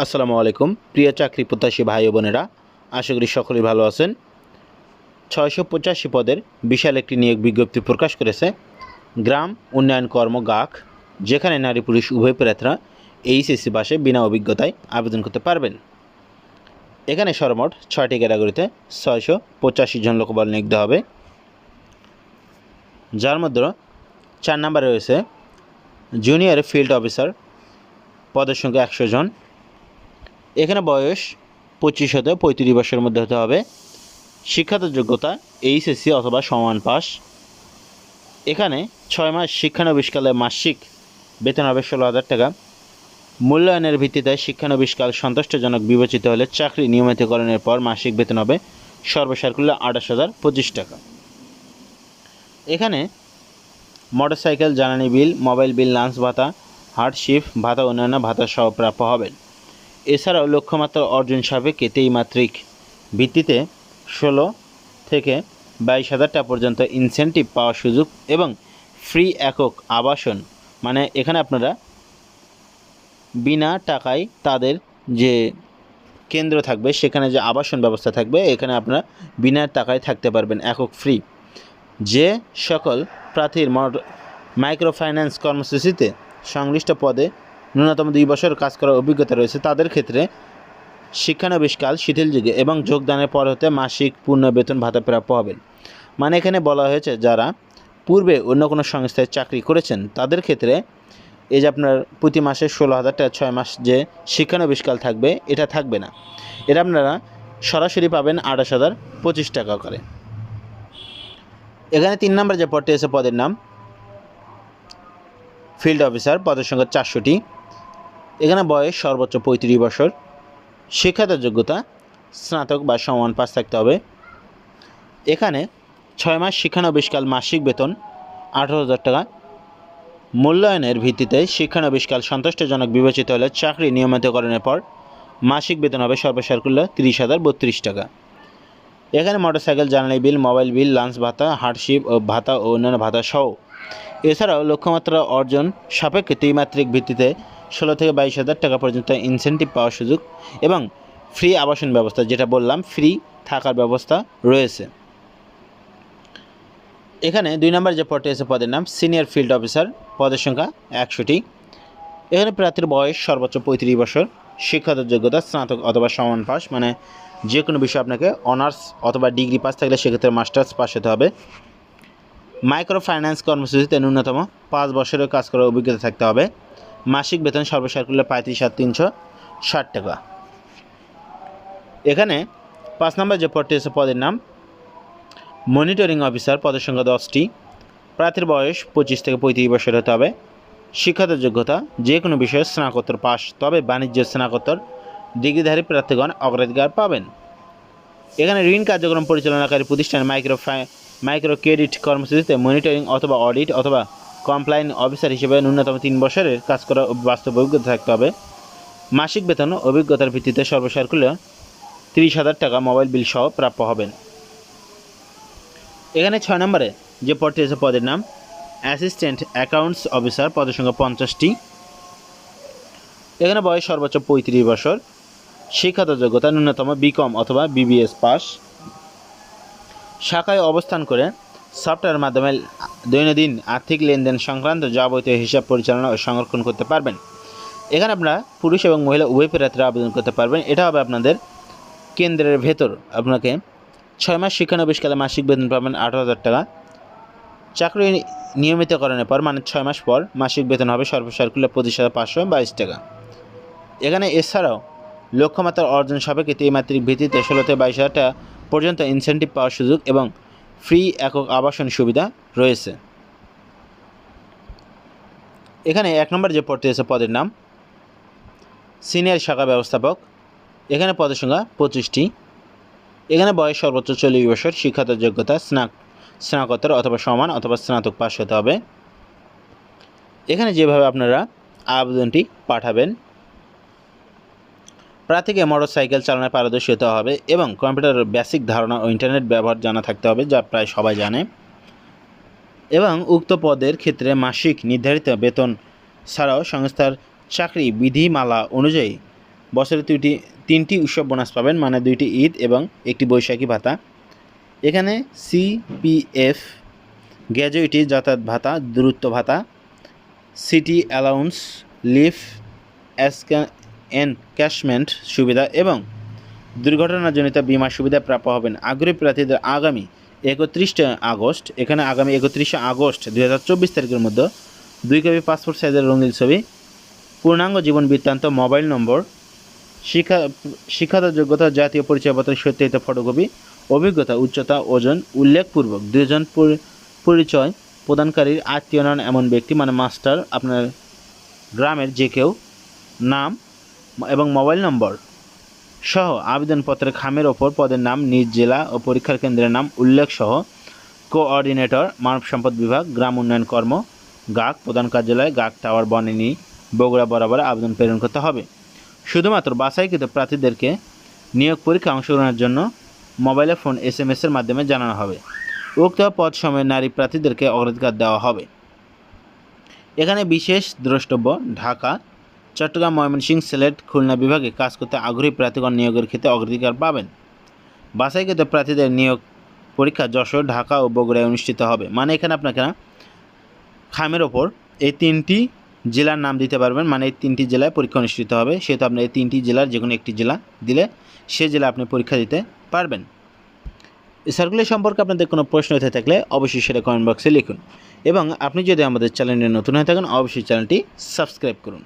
আসসালামু আলাইকুম। প্রিয় চাকরি প্রত্যাশী ভাই বোনেরা, আশা করি সকলেই ভালো আছেন। ছয়শো পঁচাশি পদের বিশাল একটি নিয়োগ বিজ্ঞপ্তি প্রকাশ করেছে গ্রাম উন্নয়ন কর্ম গাক, যেখানে নারী পুরুষ উভয় প্রার্থীরা এইচএসসি পাশে বিনা অভিজ্ঞতায় আবেদন করতে পারবেন। এখানে সর্বমোট ছয়টি ক্যাটাগরিতে ছয়শো পঁচাশি জন লোকবল নিয়োগ হবে। যার মধ্যে চার নম্বরে রয়েছে জুনিয়র ফিল্ড অফিসার পদের সংখ্যা একশো জন। এখানে বয়স পঁচিশ হতে পঁয়ত্রিশ বছরের মধ্যে হতে হবে। শিক্ষাগত যোগ্যতা, এইচএসসি অথবা সমান পাস। এখানে ছয় মাস শিক্ষানবিশকালে মাসিক বেতন হবে ষোলো হাজার টাকা। মূল্যায়নের ভিত্তিতে শিক্ষানবিশকাল সন্তুষ্টজনক বিবেচিত হলে চাকরি নিয়মিতকরণের পর মাসিক বেতন হবে সর্বসাকুল্য আঠাশ হাজার পঁচিশ টাকা। এখানে মোটরসাইকেল, জ্বালানি বিল, মোবাইল বিল, লাঞ্চ ভাতা হার্ডশিপ ভাতা অন্যান্য ভাতা সহ প্রাপ্য হবেন এছাড়াও লক্ষ্যমাত্রা অর্জন সাপেক্ষে তেইমাত্রিক ভিত্তিতে ষোলো থেকে বাইশ হাজার টাকা পর্যন্ত ইনসেন্টিভ পাওয়ার সুযোগ এবং ফ্রি একক আবাসন। মানে এখানে আপনারা বিনা টাকায় তাদের যে কেন্দ্র থাকবে, সেখানে যে আবাসন ব্যবস্থা থাকবে, এখানে আপনারা বিনা টাকায় থাকতে পারবেন একক ফ্রি যে সকল প্রার্থীর মাইক্রো ফাইন্যান্স কর্মসূচিতে সংশ্লিষ্ট পদে ন্যূনতম দুই বছর কাজ করার অভিজ্ঞতা রয়েছে। তাদের ক্ষেত্রে শিক্ষানবিশকাল শিথিল যুগে এবং যোগদানের পর হতে মাসিক পূর্ণ বেতন ভাতা প্রাপ্য হবেন। মানে এখানে বলা হয়েছে, যারা পূর্বে অন্য কোনো সংস্থায় চাকরি করেছেন, তাদের ক্ষেত্রে এই যে আপনার প্রতি মাসে ষোলো হাজার টাকা ছয় মাস যে শিক্ষানবিশকাল থাকবে, এটা থাকবে না। এটা আপনারা সরাসরি পাবেন আঠাশ হাজার পঁচিশ টাকা করে। এখানে তিন নম্বর যে পদটি আছে, পদের নাম, ফিল্ড অফিসার, পদের সংখ্যা চারশোটি। এখানে বয়স সর্বোচ্চ পঁয়ত্রিশ বছর। শিক্ষাগত যোগ্যতা, স্নাতক বা সমান পাস থাকতে হবে। এখানে ছয় মাস শিক্ষানবিশকাল মাসিক বেতন আঠারো হাজার টাকা। মূল্যায়নের ভিত্তিতে শিক্ষানবিশকাল সন্তুষ্টজনক বিবেচিত হলে চাকরি নিয়মিতকরণের পর মাসিক বেতন হবে সর্বসাকুল্য তিরিশ হাজার বত্রিশ টাকা। এখানে মোটরসাইকেল জ্বালানি বিল, মোবাইল বিল, লাঞ্চ ভাতা হার্ডশিপ ও ভাতা ও অন্যান্য ভাতা সহ। এছাড়াও লক্ষ্যমাত্রা অর্জন সাপেক্ষে ত্রিমাত্রিক ভিত্তিতে ষোলো থেকে বাইশ হাজার টাকা পর্যন্ত ইনসেন্টিভ পাওয়ার সুযোগ এবং ফ্রি আবাসন ব্যবস্থা, যেটা বললাম ফ্রি থাকার ব্যবস্থা রয়েছে। এখানে দুই নম্বর যে পদটি আছে, পদের নাম সিনিয়র ফিল্ড অফিসার পদের সংখ্যা একশোটি এখানে প্রার্থীর বয়স সর্বোচ্চ পঁয়ত্রিশ বছর, শিক্ষাগত যোগ্যতা স্নাতক অথবা সমান পাস মানে যে কোনো বিষয়ে আপনাকে অনার্স অথবা ডিগ্রি পাস থাকলে সেক্ষেত্রে মাস্টার্স পাস হতে হবে। মাইক্রো ফাইন্যান্স কর্মসূচিতে ন্যূনতম পাঁচ বছরের কাজ করার অভিজ্ঞতা থাকতে হবে। মাসিক বেতন সর্বসাকুল্য পঁয়ত্রিশ হাজার তিনশো ষাট টাকা। এখানে পাঁচ নম্বর যে পদটি আছে, পদের নাম মনিটরিং অফিসার, পদের সংখ্যা দশটি। প্রার্থীর বয়স পঁচিশ থেকে পঁয়ত্রিশ বছর হতে হবে। শিক্ষাগত যোগ্যতা, যে কোনো বিষয়ে স্নাতকোত্তর পাস, তবে বাণিজ্য স্নাতকোত্তর ডিগ্রিধারী প্রার্থীগণ অগ্রাধিকার পাবেন। এখানে ঋণ কার্যক্রম পরিচালনাকারী প্রতিষ্ঠান মাইক্রো ফাই মাইক্রো ক্রেডিট কর্মসূচিতে মনিটরিং অথবা অডিট অথবা কমপ্লাইন অফিসার হিসেবে ন্যূনতম তিন বছরের কাজ করা বাস্তব অভিজ্ঞতা থাকতে হবে। মাসিক বেতন অভিজ্ঞতার ভিত্তিতে সর্বসাকুল্য তিরিশ হাজার টাকা মোবাইল বিল সহ প্রাপ্য হবেন। এখানে ছয় নম্বরে যে পদটি আছে, পদের নাম অ্যাসিস্ট্যান্ট অ্যাকাউন্টস অফিসার পদের সংখ্যা পঞ্চাশটি। এখানে বয়স সর্বোচ্চ পঁয়ত্রিশ বছর। শিক্ষাগত যোগ্যতা ন্যূনতম বিকম অথবা বিবিএস পাস। শাখায় অবস্থান করে সফটওয়্যার মাধ্যমে দৈনন্দিন আর্থিক লেনদেন সংক্রান্ত যাবতীয় হিসাব পরিচালনা ও সংরক্ষণ করতে পারবেন। এখানে আপনারা পুরুষ এবং মহিলা উভয় প্রার্থীরা আবেদন করতে পারবেন। এটা হবে আপনাদের কেন্দ্রের ভেতর। আপনাকে ছয় মাস শিক্ষানবিশকালে মাসিক বেতন পাবেন আঠারো হাজার টাকা। চাকরি নিয়মিতকরণের পর মানে ছয় মাস পর মাসিক বেতন হবে সর্বসাকুল্য পঁচিশ হাজার পাঁচশো বাইশ টাকা। এখানে এছাড়াও লক্ষ্যমাত্রার অর্জন সাপেক্ষে ত্রিমাত্রিক ভিত্তিতে ষোলো থেকে বাইশ হাজার টাকা পর্যন্ত ইনসেন্টিভ পাওয়ার সুযোগ এবং ফ্রি একক আবাসন সুবিধা রয়েছে। এখানে এক নম্বর যে পদটি আছে, পদের নাম সিনিয়র শাখা ব্যবস্থাপক। এখানে পদের সংখ্যা পঁচিশটি। এখানে বয়স সর্বোচ্চ চল্লিশ বছর শিক্ষাত যোগ্যতা, স্নাক, স্নাতকোত্তর অথবা সমান অথবা স্নাতক পাশ হতে হবে। এখানে যেভাবে আপনারা আবেদনটি পাঠাবেন প্রার্থীকে মোটর সাইকেল চালানোর পারদর্শী হতে হবে এবং কম্পিউটারের বেসিক ধারণা ও ইন্টারনেট ব্যবহার জানা থাকতে হবে, যা প্রায় সবাই জানে। এবং উক্ত পদের ক্ষেত্রে মাসিক নির্ধারিত বেতন ছাড়াও সংস্থার চাকরি বিধিমালা অনুযায়ী বছরে দুইটি, তিনটি উৎসব বোনাস পাবেন মানে দুইটি ঈদ এবং একটি বৈশাখী ভাতা। এখানে সিপিএফ গ্র্যাজুইটি, যাতায়াত ভাতা দূরত্ব ভাতা, সিটি অ্যালাউন্স লিভ এনক্যাশমেন্ট সুবিধা এবং দুর্ঘটনাজনিত বিমা সুবিধা প্রাপ্য হবেন। আগ্রহী প্রার্থীদের আগামী একত্রিশে আগস্ট, এখানে আগামী একত্রিশে আগস্ট দুই হাজার চব্বিশ তারিখের মধ্যে দুই কপি পাসপোর্ট সাইজের রঙিন ছবি, পূর্ণাঙ্গ জীবন বৃত্তান্ত, মোবাইল নম্বর, শিক্ষা শিক্ষাগত যোগ্যতা, জাতীয় পরিচয়পত্রের সত্যায়িত ফটোকপি, অভিজ্ঞতা, উচ্চতা, ওজন, উল্লেখপূর্বক দুজন পরি- পরিচয় প্রদানকারীর আত্মীয় নন এমন ব্যক্তি মানে মাস্টার, আপনার গ্রামের যে কেউ, নাম এবং মোবাইল নম্বর সহ আবেদনপত্রের খামের ওপর পদের নাম, নিজ জেলা ও পরীক্ষার কেন্দ্রের নাম উল্লেখ সহ কোঅর্ডিনেটর, মানব সম্পদ বিভাগ, গ্রাম উন্নয়ন কর্ম গাক প্রধান কার্যালয় গাক টাওয়ার, বনানী, বগুড়া বরাবর আবেদন প্রেরণ করতে হবে। শুধুমাত্র বাছাইকৃত প্রার্থীদেরকে নিয়োগ পরীক্ষা অংশগ্রহণের জন্য মোবাইলে ফোন এস এম এসের মাধ্যমে জানানো হবে। উক্ত পদ সময়ে নারী প্রার্থীদেরকে অগ্রাধিকার দেওয়া হবে। এখানে বিশেষ দ্রষ্টব্য, ঢাকা চট্টগ্রাম ময়মনসিংহ সিলেট খুলনা বিভাগে কাজ করতে আগ্রহী প্রার্থীগণ নিয়োগের ক্ষেত্রে অগ্রাধিকার পাবেন। বাছাইকৃত প্রার্থীদের নিয়োগ পরীক্ষা যশোর, ঢাকা ও বগুড়ায় অনুষ্ঠিত হবে। মানে এখানে আপনাকে খামের ওপর এই তিনটি জেলার নাম দিতে পারবেন। মানে এই তিনটি জেলায় পরীক্ষা অনুষ্ঠিত হবে। সেহেতু আপনি এই তিনটি জেলার যে কোনো একটি জেলা দিলে সে জেলা আপনি পরীক্ষা দিতে পারবেন। সার্কুলার সম্পর্কে আপনাদের কোনো প্রশ্ন হতে থাকলে অবশ্যই সেটা কমেন্ট বক্সে লিখুন। এবং আপনি যদি আমাদের চ্যানেলে নতুন হয়ে থাকেন, অবশ্যই চ্যানেলটি সাবস্ক্রাইব করুন।